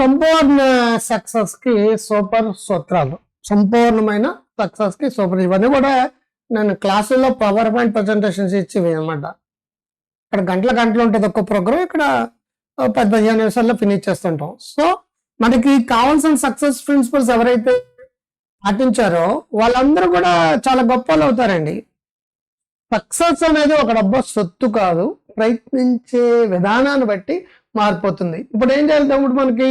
సంపూర్ణ సక్సెస్కి సూపర్ సూత్రాలు. సంపూర్ణమైన సక్సెస్కి సూపర్ ఇవన్నీ కూడా నేను క్లాసుల్లో పవర్ పాయింట్ ప్రజెంటేషన్స్ ఇచ్చేవి అనమాట ఇక్కడ గంటల గంటలు ఉంటుంది ఒక్క ప్రోగ్రామ్ ఇక్కడ ఓ పది పదిహేను నిమిషాల్లో ఫినిష్ చేస్తుంటాం. సో మనకి కావాల్సిన సక్సెస్ ప్రిన్సిపల్స్ ఎవరైతే పాటించారో వాళ్ళందరూ కూడా చాలా గొప్ప అవుతారండి. సక్సెస్ అనేది ఒక డబ్బా సొత్తు కాదు. ప్రయత్నించే విధానాన్ని బట్టి మారిపోతుంది. ఇప్పుడు ఏం చేయాలి తమ్ముడు మనకి?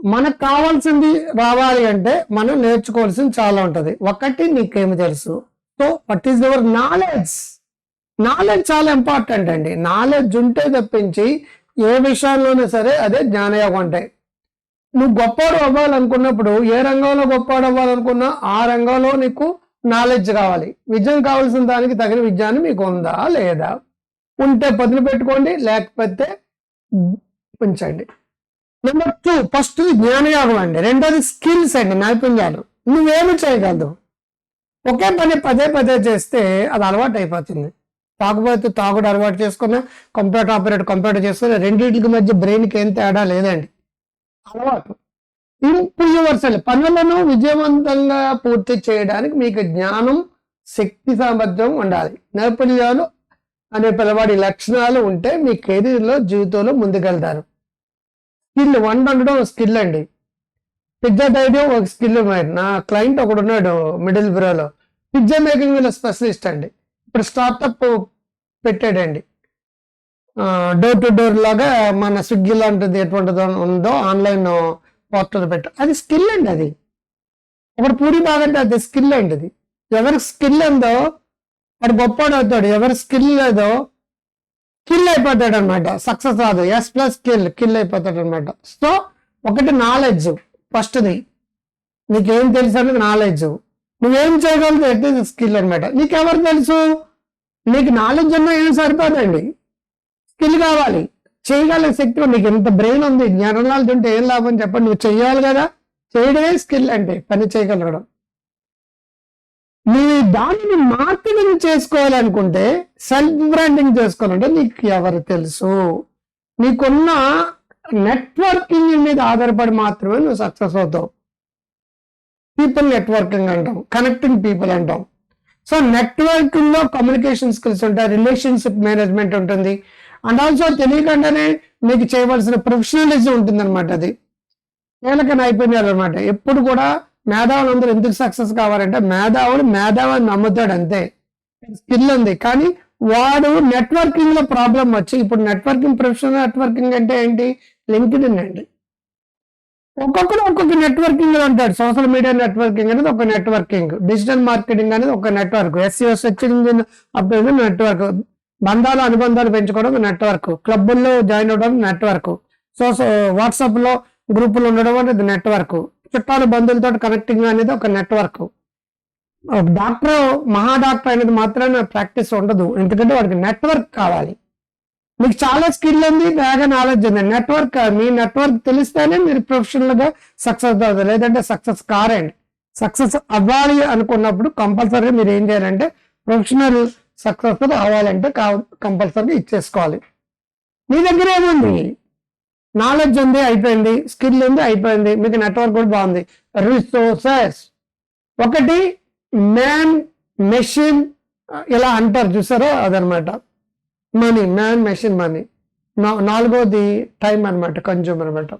మనకు కావాల్సింది రావాలి అంటే మనం నేర్చుకోవాల్సింది చాలా ఉంటుంది. ఒకటి నీకేమి తెలుసు? So what is your knowledge knowledge చాలా ఇంపార్టెంట్ అండి. నాలెడ్జ్ ఉంటే తప్పించి ఏ విషయాల్లోనే సరే అదే జ్ఞానయోగం అంటే. నువ్వు గొప్పవాడు అవ్వాలనుకున్నప్పుడు ఏ రంగంలో గొప్పవాడు అవ్వాలనుకున్నా ఆ రంగంలో నీకు నాలెడ్జ్ కావాలి విజయం కావాల్సిన దానికి తగిన విజ్ఞానం మీకు ఉందా లేదా? ఉంటే పదులు పెట్టుకోండి లేకపోతే ఉంచండి నెంబర్ టూ ఫస్ట్ జ్ఞానయోగం అండి. రెండోది స్కిల్స్ అండి నైపుణ్యాలు. నువ్వేమి చేయగలదు? ఒకే పని పదే పదే చేస్తే అది అలవాటు అయిపోతుంది. తాగుబోతు తాగుడు అలవాటు చేసుకున్న కంప్యూటర్ ఆపరేటర్ కంప్యూటర్ చేసుకుని రెండింటికి మధ్య బ్రెయిన్కి ఏం తేడా లేదండి. అలవాటు. ఇంప్రూవర్సల్ పనులను విజయవంతంగా పూర్తి చేయడానికి మీకు జ్ఞానం శక్తి సామర్థ్యం ఉండాలి. నైపుణ్యాలు అనే పిలవాడి లక్షణాలు ఉంటే మీ కెరీర్లో జీవితంలో ముందుకెళ్తారు. స్కిల్ వంట వండడం స్కిల్ అండి. పిజ్జా టైడం ఒక స్కిల్ నా క్లయింట్ ఒకడు ఉన్నాడు మిడిల్ బ్రోలో పిజ్జా మేకింగ్ వీళ్ళ స్పెషలిస్ట్ అండి. ఇప్పుడు స్టార్టప్ పెట్టాడండి. డోర్ టు డోర్ లాగా మన స్విగ్గీ లాంటిది ఎటువంటిదో ఉందో ఆన్లైన్ పోర్టల్ పెట్ట అది స్కిల్ అండి అది. ఒకటి పూరి బాగంటే అది స్కిల్ అండి అది. ఎవరికి స్కిల్ ఉందో వాడు గొప్పవాడు అవుతాడు. ఎవరి స్కిల్ లేదో కిల్ అయిపోతాడు అనమాట సక్సెస్ రాదు. ఎస్ ప్లస్ కిల్ కిల్ అయిపోతాడు అనమాట సో ఒకటి నాలెడ్జ్ ఫస్ట్ది. నీకేం తెలుసు అనేది నాలెడ్జ్. నువ్వేం చేయగలదు అంటే స్కిల్ అనమాట నీకెవరు తెలుసు? నీకు నాలెడ్జ్ ఉన్నా ఏం సరిపోదండి. స్కిల్ కావాలి. చేయగల శక్తి నీకు ఎంత బ్రెయిన్ ఉంది. జ్ఞానం నాలెడ్జ్ ఉంటే ఏం లాభం చెప్పండి. నువ్వు చేయాలి కదా. చేయడమే స్కిల్ అంటే పని చేయగలగడం. నీ దానిని మార్కెటింగ్ చేసుకోవాలనుకుంటే సెల్ఫ్ బ్రాండింగ్ చేసుకోవాలంటే నీకు ఎవరు తెలుసు. నీకున్న నెట్వర్కింగ్ మీద ఆధారపడి మాత్రమే నువ్వు సక్సెస్ అవుతావు. పీపుల్ నెట్వర్కింగ్ అంటాం కనెక్టింగ్ పీపుల్ అంటాం. సో నెట్వర్కింగ్లో కమ్యూనికేషన్ స్కిల్స్ ఉంటాయి రిలేషన్షిప్ మేనేజ్మెంట్ ఉంటుంది. అండ్ ఆల్సో తెలియకుండానే మీకు చేయవలసిన ప్రొఫెషనలిజం ఉంటుంది అనమాట అది. కీలక నైపుణ్యాలు అనమాట ఎప్పుడు కూడా మేధావులు అందరూ ఎందుకు సక్సెస్ కావాలంటే మేధావులు మేధావుని నమ్ముతాడు అంతే స్కిల్ ఉంది. కానీ వాడు నెట్వర్కింగ్లో ప్రాబ్లం వచ్చి ఇప్పుడు నెట్వర్కింగ్ ప్రొఫెషనల్ నెట్వర్కింగ్ అంటే ఏంటి? లింక్డ్ ఇన్ అండి. ఒక్కొక్కరు ఒక్కొక్క నెట్వర్కింగ్లో ఉంటాడు. సోషల్ మీడియా నెట్వర్కింగ్ అనేది ఒక నెట్వర్కింగ్. డిజిటల్ మార్కెటింగ్ అనేది ఒక నెట్వర్క్. ఎస్సీఓ సెర్చ్ ఇంజిన్ అప్పుడు నెట్వర్క్. బంధాలు అనుబంధాలు పెంచుకోవడం నెట్వర్క్. క్లబ్బుల్లో జాయిన్ అవ్వడం నెట్వర్క్. సో వాట్సాప్లో గ్రూపులు ఉండడం అనేది నెట్వర్క్. చుట్టాలు బంధువులతో కనెక్టింగ్ అనేది ఒక నెట్వర్క్ డాక్టర్ మహా డాక్టర్ అనేది మాత్రమే ప్రాక్టీస్ ఉండదు. ఎందుకంటే వాడికి నెట్వర్క్ కావాలి. మీకు చాలా స్కిల్ ఉంది బాగా నాలెడ్జ్ ఉంది. నెట్వర్క్ మీ నెట్వర్క్ తెలిస్తేనే మీరు ప్రొఫెషనల్గా సక్సెస్ అవుతుంది లేదంటే సక్సెస్ కారండి సక్సెస్ అవ్వాలి అనుకున్నప్పుడు కంపల్సరీ మీరు ఏం చేయాలంటే ప్రొఫెషనల్ సక్సెస్ అవ్వాలంటే కంపల్సరీ ఇచ్చేసుకోవాలి. మీ దగ్గర ఏముంది? నాలెడ్జ్ ఉంది అయిపోయింది. స్కిల్ ఉంది అయిపోయింది. మీకు నెట్వర్క్ కూడా బాగుంది. రిసోర్సెస్ ఒకటి మ్యాన్ మెషిన్ ఇలా అంటారు చూసారో? అదనమాట. మనీ మ్యాన్ మెషిన్ మనీ నాలుగోది టైం అనమాట కన్జ్యూమర్ అనమాట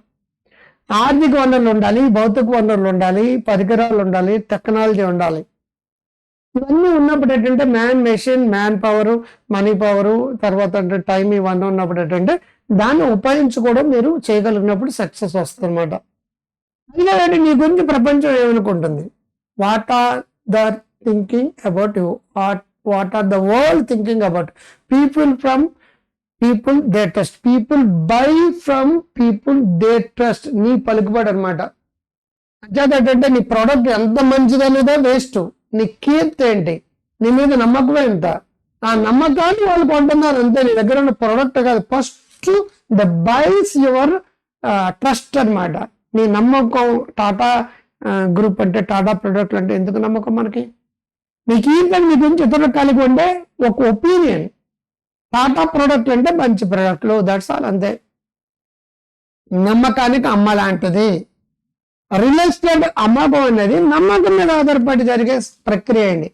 ఆర్థిక వనరులు ఉండాలి భౌతిక వనరులు ఉండాలి పరికరాలు ఉండాలి టెక్నాలజీ ఉండాలి. ఇవన్నీ ఉన్నప్పుడు ఏంటంటే man machine manpower money power తర్వాత అంటే టైం ఇవన్నీ ఉన్నప్పుడు ఏంటంటే దాన్ని ఉపాయించుకోవడం మీరు చేయగలిగినప్పుడు సక్సెస్ వస్తుంది అనమాట అందుకే నీ గురించి ప్రపంచం ఏమనుకుంటుంది? What are the thinking about you what what are the world thinking about people from people they trust people by from people they trust నీ పలుకుబడి అనమాట అంటే నీ ప్రోడక్ట్ ఎంత మంచిదనేదో వేస్ట్ నీ కీర్తి ఏంటి? నీ మీద నమ్మకం ఎంత? ఆ నమ్మకాన్ని వాళ్ళు కొంటున్నారు అంతే. నీ దగ్గర ఉన్న ప్రోడక్ట్ కాదు. First the buys your trust అన్నమాట. నీ నమ్మకం టాటా గ్రూప్ అంటే టాటా ప్రొడక్ట్లు అంటే ఎందుకు నమ్మకం మనకి? నీకు ఏంటంటే నీ గురించి ఇతరులకు కలిగి ఉండే ఒక ఒపీనియన్. టాటా ప్రోడక్ట్ అంటే మంచి ప్రోడక్ట్లు దట్స్ ఆల్ అంతే. నమ్మకానికి అమ్మ లాంటిది. రియల్ ఎస్టేట్ అమ్మకం అనేది నమ్మకం మీద ఆధారపడి జరిగే ప్రక్రియ అండి.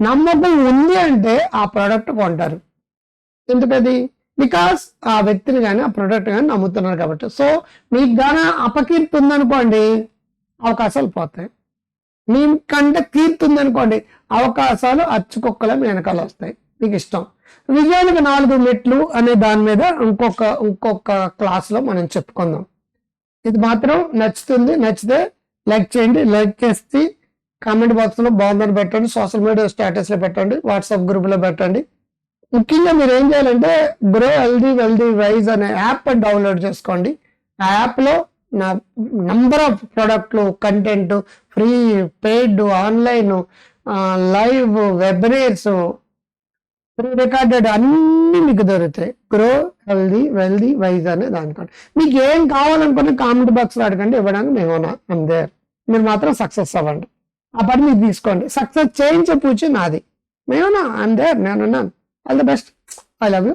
నమ్మకం ఉంది అంటే ఆ ప్రోడక్ట్ కొంటారు. ఎందుకది? బికాస్ ఆ వ్యక్తిని కానీ ఆ ప్రోడక్ట్ కానీ నమ్ముతున్నారు కాబట్టి. సో మీకు గాన అపకీర్తి ఉందనుకోండి అవకాశాలు పోతాయి. మీ కంటే కీర్తి ఉందనుకోండి అవకాశాలు అచ్చుకొక్కల మీ వెనకాల వస్తాయి. మీకు ఇష్టం. విజయానికి నాలుగు మెట్లు అనే దాని మీద ఇంకొక ఇంకొక క్లాస్లో మనం చెప్పుకుందాం. ఇది మాత్రం నచ్చుతుంది. నచ్చితే లైక్ చేయండి. లైక్ చేసి కామెంట్ బాక్స్లో బాగుందని పెట్టండి. సోషల్ మీడియా స్టేటస్లో పెట్టండి. వాట్సాప్ గ్రూప్లో పెట్టండి. ముఖ్యంగా మీరు ఏం చేయాలంటే గ్రో హెల్దీ వెల్దీ వైజ్ అనే యాప్ డౌన్లోడ్ చేసుకోండి. ఆ యాప్లో నా number of ప్రోడక్ట్లు content free paid online live webinars pre recorded అన్నీ మీకు దొరుకుతాయి. గ్రో హెల్దీ వెల్దీ వైజ్ అనే దానికోండి మీకు ఏం కావాలనుకున్న కామెంట్ బాక్స్లో అడగండి ఇవ్వడానికి మేము అందే మీరు మాత్రం సక్సెస్ అవ్వండి. ఆ పని మీరు తీసుకోండి. సక్సెస్ చేయించే పూచి నాది. మేమన్నా అందే నేనున్నాను. All the best I love you